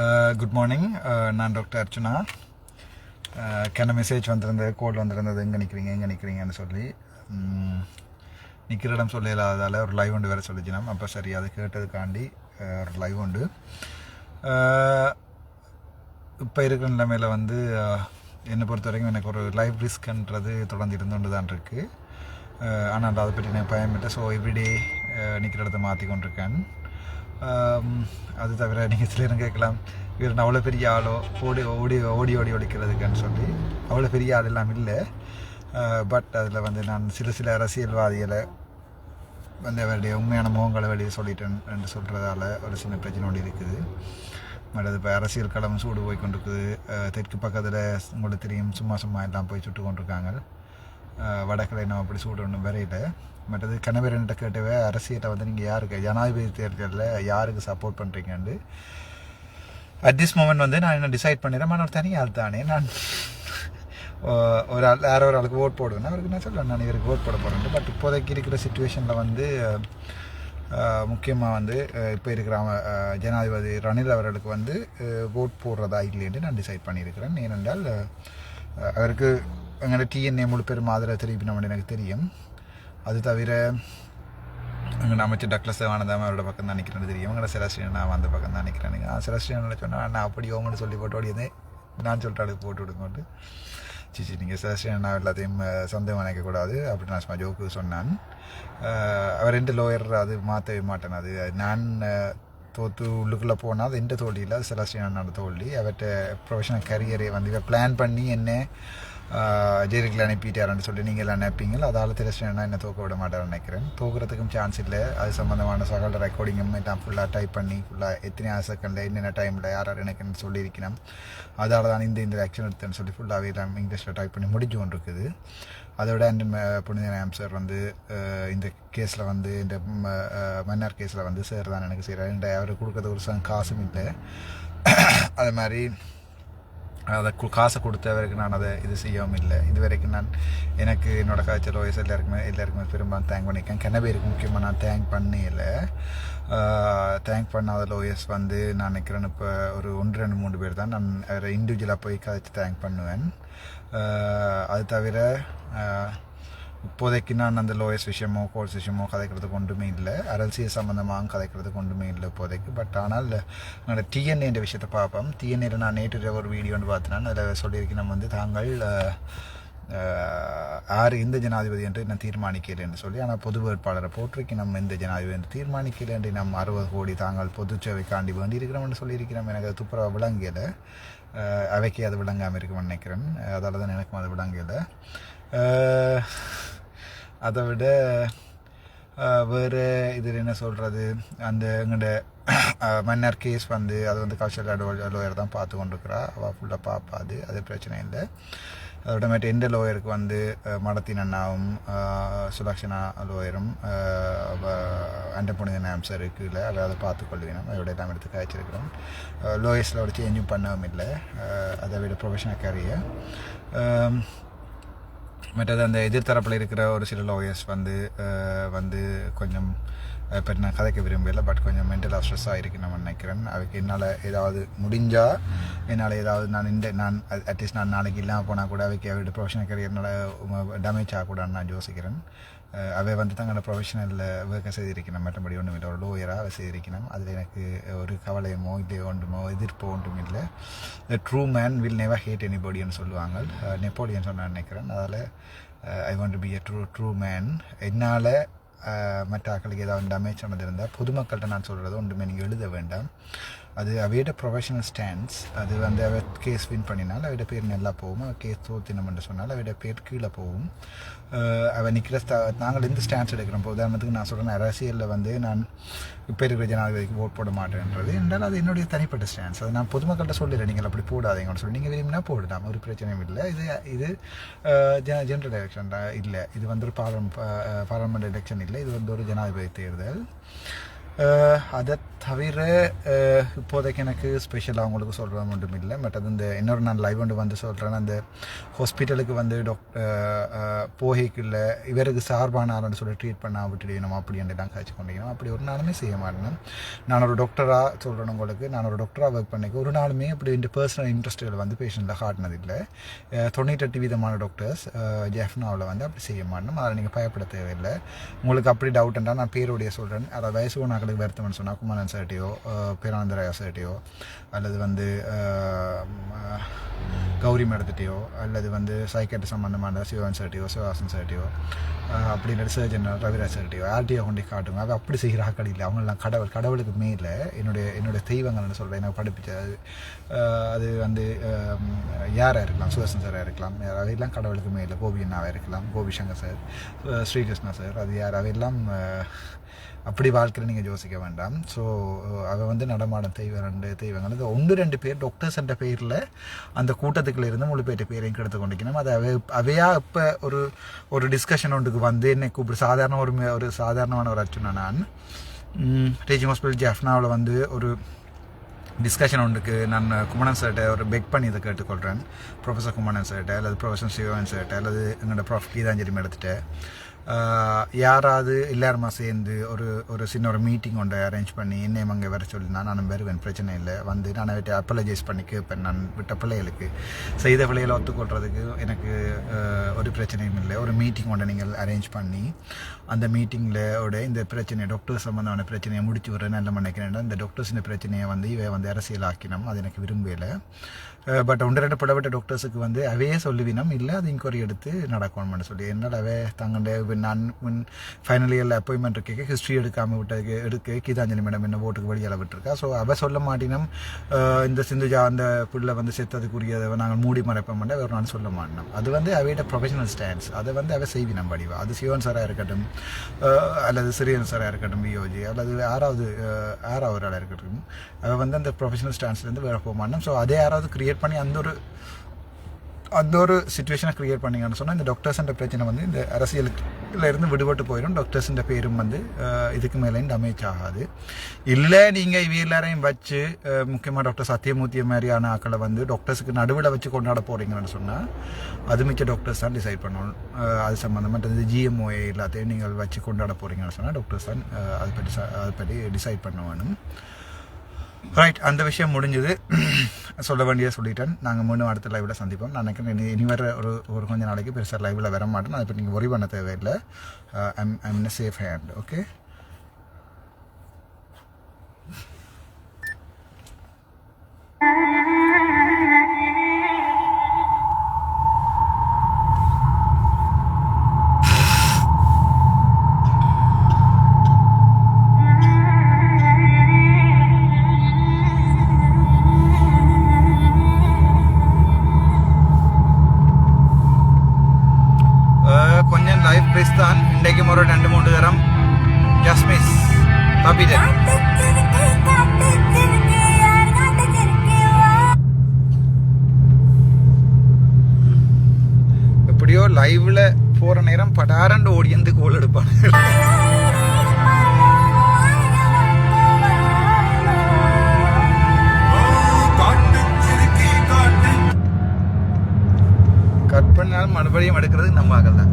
Uh, good morning uh, நான் doctor Archana. Uh, கென்ன message வந்திருந்தது? கோல் வந்திருந்தது? எங்கே நிற்கிறீங்க எங்கே நிற்கிறீங்கன்னு சொல்லி நிற்கிற இடம் சொல்லலாதால் ஒரு லைவ் உண்டு வேறு சொல்லிச்சினா அப்போ சரி அது கேட்டதுக்காண்டி ஒரு லைவ் உண்டு. இப்போ இருக்கிற நிலைமையில் வந்து என்னை பொறுத்த வரைக்கும் எனக்கு ஒரு லைஃப் ரிஸ்க்ன்றது தொடர்ந்து இருந்துட்டு தான் இருக்குது ஆனால் அதை பற்றி நான் பயமிட்டேன் ஸோ எவ்ரிடே நிற்கிற இடத்த மாற்றி கொண்டிருக்கேன் அது தவிர நீங்கள் சிலரும் கேட்கலாம் இவர் நான் அவ்வளோ பெரிய ஆளோ ஓடி ஓடி ஓடி ஓடி ஒழிக்கிறதுக்குன்னு சொல்லி அவ்வளோ பெரிய ஆள் எல்லாம் இல்லை. பட் அதில் வந்து நான் சில சில அரசியல்வாதிகளை வந்து அவருடைய உண்மையான முகங்களை வெளியே சொல்லிட்டேன் என்று சொல்கிறதால ஒரு சின்ன பிரச்சனை ஒன்று இருக்குது. பட் அது இப்போ அரசியல் களம் சூடு போய் கொண்டிருக்குது. தெற்கு பக்கத்தில் உங்களுக்கு தெரியும் சும்மா சும்மா எல்லாம் போய் சுட்டு கொண்டிருக்காங்க. அஹ், வடக்கில் அப்படி சூடு ஒன்றும் வரையில. மற்றது கணவர்கிட்ட கேட்டவே அரசியலை வந்து நீங்கள் யாருக்கு ஜனாதிபதி தேர்தலில் யாருக்கு சப்போர்ட் பண்ணுறீங்கன்னு அட் திஸ் மூமெண்ட் வந்து நான் என்ன டிசைட் பண்ணிடுறேன் நான் ஒரு தனி ஆள் தானே. நான் ஒரு ஆள் வேற ஒரு ஆளுக்கு ஓட் போடுவேன் அவருக்கு நான் சொல்லுவேன் நான் இவருக்கு ஓட் போட போகிறேன் பட் இப்போதைக்கு இருக்கிற சுச்சுவேஷனில் வந்து முக்கியமாக வந்து இப்போ இருக்கிற ஜனாதிபதி ரணில் அவர்களுக்கு வந்து ஓட் போடுறதா இல்லைன்னு நான் டிசைட் பண்ணியிருக்கிறேன். ஏனென்றால் அவருக்கு எங்களோட டிஎன்ஏ முழு பெரும் ஆதரவை தெரிவிக்கணும்னு எனக்கு தெரியும். அது தவிர அங்கே அமைச்சர் டக்ளஸ் தேவானந்தாம அவரோட பக்கம் தான் நிற்கிறேன்னு தெரியும். எங்களோட சிலஸ்ரீன் நான் அந்த பக்கம் தான் நிற்கிறேன் ஆ சிலஸ்ரீனில் சொன்னால் நான் அப்படி ஓங்கன்னு சொல்லி போட்டு ஓடியதே. நான் சொல்லிட்டு அதுக்கு போட்டு விடுங்கோட்டு சிச்சி நீங்கள் சிலஸ்ரீன் நான் எல்லாத்தையும் அஹ், சொந்தம் நினைக்கக்கூடாது அப்படி நான் சும்மா ஜோக்கு சொன்னான். அவர் ரெண்டு லோயர் அது மாற்றவே மாட்டேன். அது நான் தோற்று உள்ளுக்குள்ளே போனால் அது எந்த தோல்வி இல்லை அது சிலஸ்ரீனோட தோல்வி. அவர்கிட்ட ப்ரொஃபஷனல் கரியரே வந்து இவ பிளான் பண்ணி என்ன ஜெயிலுக்குள்ள அனுப்பிட்டாருன்னு சொல்லி நீங்கள் எல்லாம் நினைப்பீங்க அதால் திரஸ்டனா என்ன தூக்க விட மாட்டாருன்னு நினைக்கிறேன். தூக்குறதுக்கும் சான்ஸ் இல்லை. அது சம்மந்தமான சகல ரெக்கார்டிங்கும் எல்லாம் ஃபுல்லாக டைப் பண்ணி ஃபுல்லாக எத்தனை செகண்டில் என்னென்ன டைமில் யார் யார் எனக்குன்னு சொல்லியிருக்கணும் அதால் தான் இந்த இந்த ஆக்ஷன் எடுத்தேன்னு சொல்லி ஃபுல்லாகவே எல்லாம் இங்கிலீஷில் டைப் பண்ணி முடிஞ்சு கொண்டு இருக்குது அதோட அண்ட் புனித சார் வந்து இந்த கேஸில் வந்து இந்த ம, மன்னார் கேஸில் வந்து சார் தான் எனக்கு செய்கிறார் அவர் கொடுக்கறது ஒரு சம் காசும் இல்லை. அது மாதிரி அதை காசை கொடுத்தவருக்கு நான் அதை இது செய்யவும் இல்லை. இது வரைக்கும் நான் எனக்கு என்னோட காய்ச்சல் வயசு எல்லாருக்குமே எல்லாருக்குமே பெரும்பாலும் தேங்க் பண்ணியிருக்கேன் கிண பேருக்கு முக்கியமாக நான் தேங்க் பண்ணல. தேங்க் பண்ணாத லோயர்ஸ் வந்து நான் நினைக்கிறேன் இப்போ ஒரு ஒன்று ரெண்டு மூணு பேர் தான். நான் வேறு இண்டிவிஜுவலாக போய் கதைச்சு தேங்க் பண்ணுவேன். அது தவிர இப்போதைக்கு நான் அந்த லோயர்ஸ் விஷயமோ கோர்ஸ் விஷயமோ கதைக்கிறதுக்கு ஒன்றுமே இல்லை. அரசியல் சம்மந்தமாக கதைக்கிறதுக்கு ஒன்றுமே இல்லை இப்போதைக்கு. பட் ஆனால் என்னோட டிஎன்ஏன்ற விஷயத்தை பார்ப்போம். டிஎன்ஏல நான் நேற்று ஒரு வீடியோன்னு பார்த்தேன் அதில் சொல்லியிருக்கேன் நம்ம வந்து தாங்கள் யார் இந்த ஜனாதிபதி என்று நான் தீர்மானிக்கிறேன்னு சொல்லி ஆனால் பொது வேட்பாளரை போட்டிருக்கு நம்ம இந்த ஜனாதிபதி என்று தீர்மானிக்கிறேன் என்று நம்ம அறுபது கோடி தாங்கள் பொது சேவைக்காண்டி வேண்டி இருக்கிறோம்னு சொல்லியிருக்கிறோம். எனக்கு அது துப்புரவா விளங்கலை அவைக்கு அது விளங்காமல் இருக்கும்னு நினைக்கிறேன். அதால் தான் எனக்கும் அது விளங்கலை அதை விட வேறு இதில் என்ன சொல்கிறது அந்த எங்கள்ட மன்னர் கேஸ் வந்து அது வந்து கல்ச்சரல் லோயர் தான் பார்த்து கொண்டிருக்கிறா. அவள் ஃபுல்லாக பார்ப்பாது அது பிரச்சனை இல்லை. அதோடமேட்டு எந்த லோயருக்கு வந்து மடத்தின் அண்ணாவும் சுலக்ஷனா லோயரும் அண்ட புனித நாம்சர் இருக்குல்ல அதை அதை பார்த்துக்கொள்வேன் அதோட எல்லாம் எடுத்து காய்ச்சிருக்கிறோம். லோயர்ஸில் ஒரு சேஞ்சும் பண்ணவும் இல்லை. அதை விட ப்ரொஃபஷனல் கேரியர் மற்றது அந்த எதிர்த்தரப்பில் இருக்கிற ஒரு சில லாயர்ஸ் வந்து வந்து கொஞ்சம் இப்போ நான் கதைக்க விரும்பல பட் கொஞ்சம் மென்டலாக ஸ்ட்ரெஸ்ஸாக இருக்கு நான் நினைக்கிறேன். அதுக்கு என்னால் ஏதாவது முடிஞ்சால் என்னால் ஏதாவது நான் இந்த நான் அட்லீஸ்ட் நான் நாளைக்கு இல்லாமல் போனால் கூட அவைக்கு அவருடைய ப்ரொஃபஷனல் என்னால் டேமேஜ் ஆகக்கூடாதுன்னு நான் யோசிக்கிறேன். அவை வந்து தங்களோட ப்ரொஃபஷனலில் ஒர்க்கை செய்திருக்கணும். மற்றபடி ஒன்றும் இல்லை ஒரு லோயராக அவை செய்திருக்கணும். அதில் எனக்கு ஒரு கவலையமோ இல்லை ஒன்றுமோ எதிர்ப்போ ஒன்றும் இல்லை the true man will never hate எனிபடின்னு சொல்லுவாங்க. நெப்போலியன் சொன்ன நினைக்கிறேன். அதால் I want be a true true man என்னால் மற்ற ஆக்களுக்கு ஏதாவது டேமேஜ் ஆனது இருந்தால் பொதுமக்கள்கிட்ட நான் சொல்கிறது ஒன்றுமே நீங்கள் எழுத வேண்டாம். அது அவையோட ப்ரொஃபஷனல் ஸ்டாண்ட்ஸ் அது வந்து அவ கேஸ் வின் பண்ணினால் அவையோட பேர் நல்லா போகும். அவள் கேஸ் தோத்தினம்னு சொன்னால் அவையோட பேர் கீழே போகும். அவள் நிற்கிற ஸ்டா நாங்கள் எந்த ஸ்டாண்ட்ஸ் எடுக்கிறோம். இப்போ உதாரணத்துக்கு நான் சொல்கிறேன் அரசியலில் வந்து நான் இப்போ இருக்கிற ஜனாதிபதிக்கு ஓட் போட மாட்டேன்றது. என்றால் அது என்னுடைய தனிப்பட்ட ஸ்டாண்ட்ஸ் அது நான் பொதுமக்கள்கிட்ட சொல்லிடுறேன். நீங்கள் அப்படி போடாதீங்கன்னு சொல்லி. நீங்கள் விரும்பினா போடலாம். ஒரு பிரச்சனையும் இல்லை. இது இது ஜெனரல் எலெக்ஷன் இல்லை. இது வந்து ஒரு பார்லம் பார்லமெண்ட் எலெக்ஷன் இல்லை. இது வந்து ஒரு ஜனாதிபதி தேர்தல். அதை தவிர இப்போதைக்கு எனக்கு ஸ்பெஷலாக அவங்களுக்கு சொல்கிற மட்டும் இல்லை. பட் அது இந்த இன்னொரு நான் லைவ் ஒன்று வந்து சொல்கிறேன் அந்த ஹாஸ்பிட்டலுக்கு வந்து டாக்டர் போகைக்குள்ள இவருக்கு சார்பான ஆளுன்னு சொல்லி ட்ரீட் பண்ண விட்டுடணும் அப்படி தான் காய்ச்சி கொண்டிருக்கணும். அப்படி ஒரு நாளுமே செய்ய மாட்டேன். நான் ஒரு டாக்டராக சொல்கிறேன் உங்களுக்கு. நான் ஒரு டாக்டராக ஒர்க் பண்ணிக்க. ஒரு நாளுமே அப்படி இந்த பர்சனல் இன்ட்ரெஸ்ட்டுகள் வந்து பேஷண்ட்டில் காட்டினதில்லை இல்லை. தொண்ணூற்றெட்டு விதமான டாக்டர்ஸ் ஜெஃப்னாவில் வந்து அப்படி செய்ய மாட்டோம் அதை நீங்கள் பயப்பட தேவையில்லை. உங்களுக்கு அப்படி டவுட்ன்றா நான் பேருடைய சொல்கிறேன் அதை வயசு ஒன்றாக்களுக்கு வருத்தம்னு சொன்னால் குமாரன் சார்ட்டையோ பேரானந்தராயா சார்ட்டையோ அல்லது வந்து கௌரி மேடத்திட்டையோ அல்லது வந்து சைக்கேட்டு சம்மந்தமான சிவன் சார்ட்டையோ சிவாசன் சார்ட்டையோ அப்படி இல்லை சர்ஜன் ரவிராஜ் சார்ட்டையோ கொண்டு காட்டுங்க. அது அப்படி செய்கிற ஆக்கள் இல்லை. அவங்களாம் கடவுள் கடவுளுக்கு மேலே என்னுடைய என்னுடைய தெய்வங்கள்னு சொல்கிறேன் எனக்கு படிப்பிச்சது அது வந்து யாராக இருக்கலாம்? சுதர்சன் சாராக இருக்கலாம். அவையெல்லாம் கடவுளுக்கு மேலே. கோபி அண்ணாவாக இருக்கலாம். கோபி சங்கர் சார் ஸ்ரீகிருஷ்ணா சார் அது யார்? அவையெல்லாம் அப்படி வாழ்க்கையில் நீங்கள் யோசிக்க வேண்டாம். ஸோ அவ வந்து நடமாடும் தெய்வம் ரெண்டு தெய்வங்கள். ஒன்று ரெண்டு பேர் டாக்டர்ஸ் என்ற பேரில் அந்த கூட்டத்துக்குள்ள இருந்து முழு பேர்ட்ட பேரையும் கெடுத்து கொண்டிருக்கணும். அது அவை அவையா இப்போ ஒரு ஒரு டிஸ்கஷன் ஒன்றுக்கு வந்து என்னை கூப்பிடு சாதாரண ஒரு ஒரு சாதாரணமான ஒரு அர்ச்சனை நான் டீச்சிங் ஹாஸ்பிட்டல் ஜெஃப்னாவில் வந்து ஒரு டிஸ்கஷன் ஒன்றுக்கு நான் குமணன் சார்கிட்ட ஒரு பெக் பண்ணி இதை கேட்டுக்கொள்கிறேன் ப்ரொஃபஸர் குமணன் சார்கிட்ட அல்லது ப்ரொஃபஸர் சிவன் சார்கிட்ட அல்லது எங்களோட ப்ரொஃப் கீதாஞ்சலி மேடத்திட்ட யாராவது எல்லாருமா சேர்ந்து ஒரு ஒரு சின்ன ஒரு மீட்டிங் ஒன்றை அரேஞ்ச் பண்ணி என்னையும் அங்கே வர சொல்லினா நான் வருவேன் பிரச்சனை இல்லை. வந்து நான் விட்டு அப்பலஜைஸ் பண்ணி கேட்பேன் நான் விட்ட பிள்ளைகளுக்கு. செய்த பிள்ளைகளை ஒத்துக்கொள்றதுக்கு எனக்கு ஒரு பிரச்சனையும் இல்லை. ஒரு மீட்டிங் ஒன்றை நீங்கள் அரேஞ்ச் பண்ணி அந்த மீட்டிங்கில் உட இந்த பிரச்சனை டாக்டர் சம்மந்தமான பிரச்சனையை முடிச்சு விட்றேன் நல்ல நினைக்கிறேன் இந்த டாக்டர்ஸின் பிரச்சனையை வந்து இவை வந்து அரசியலாக்கினோம். அது எனக்கு விரும்பலை பட் ஒன்று ரெண்டு பிளவிட்ட டாக்டர்ஸுக்கு வந்து அவையே சொல்லுவினம். இல்லை அது இன்கொயரி எடுத்து நடக்கணும்னு சொல்லி. என்னால் அவை தங்கண்ட நான் முன் ஃபைனல் இயரில் அப்பாயின்மெண்ட் இருக்க ஹிஸ்ட்ரி எடுக்காமல் விட்டதுக்கு எடுக்க கீதாஞ்சலி மேடம் என்ன ஓட்டுக்கு வெளியால் விட்டுருக்கா. ஸோ அவ சொல்ல மாட்டினோம் இந்த சிந்துஜா அந்த புள்ள வந்து செத்ததுக்குரியதை நாங்கள் மூடி மறைப்போம் வேறு நான் சொல்ல மாட்டோம் அது வந்து அவையோட ப்ரொஃபஷனல் ஸ்டாண்ட்ஸ் அதை வந்து அவ செய்வினம் வடிவா. அது சிவன் சாராக இருக்கட்டும் அல்லது சிறியன் சாராக இருக்கட்டும் வியோஜி அல்லது யாராவது யாராவது ஒரு ஆளாக இருக்கட்டும் அவள் வந்து அந்த ப்ரொஃபஷனல் ஸ்டாண்ட்ஸ்லேருந்து வேற போக மாட்டோம் ஸோ அதே யாராவது கிரியேட் பண்ணி அந்த ஒரு அந்த ஒரு சுச்சுவேஷனை கிரியேட் பண்ணீங்கன்னு சொன்னால் இந்த டாக்டர்ஸ்ன்ற பிரச்சனை வந்து இந்த அரசியலுக்குல இருந்து விடுபட்டு போயிடும். டாக்டர்ஸ்ன்ற பேரும் வந்து இதுக்கு மேலே டேமேஜ் ஆகாது. இல்லை நீங்கள் இவ எல்லாரையும் வச்சு முக்கியமாக டாக்டர் சத்தியமூர்த்தி மாதிரியான ஆக்களை வந்து டாக்டர்ஸுக்கு நடுவில் வச்சு கொண்டாட போகிறீங்கன்னு சொன்னால் அது மிச்ச டாக்டர்ஸ் தான் டிசைட் பண்ணணும். அது சம்மந்தமாக இந்த ஜிஎம்ஓஏ எல்லாத்தையும் நீங்கள் வச்சு கொண்டாட போகிறீங்கன்னு சொன்னால் டாக்டர்ஸ் தான் அது அதை பற்றி அது அதை பற்றி டிசைட் பண்ண வேணும் ரைட் அந்த விஷயம் முடிஞ்சது. சொல்ல வேண்டியதை சொல்லிட்டேன். நாங்கள் மீண்டும் அடுத்த லைவில் சந்திப்போம். நான் நினைக்கிறேன் இனி இனி வர ஒரு ஒரு கொஞ்ச நாளைக்கு பெருசாக லைவில் வர மாட்டேன். அதை பற்றி நீங்கள் ஒரி பண்ண தேவையில்லை. I'm I'm in safe hand okay Pakistan தான் இன்றைக்கும் ஒரு ரெண்டு மூன்று தரம். ஜஸ்மிஸ் தப்பிட்டேன் எப்படியோ லைவ்ல போற நேரம் படாரண்டு ஓடியந்து கோல் எடுப்பாங்க கட் பண்ணாலும் மறுபடியும் எடுக்கிறது நம்ம ஆகல.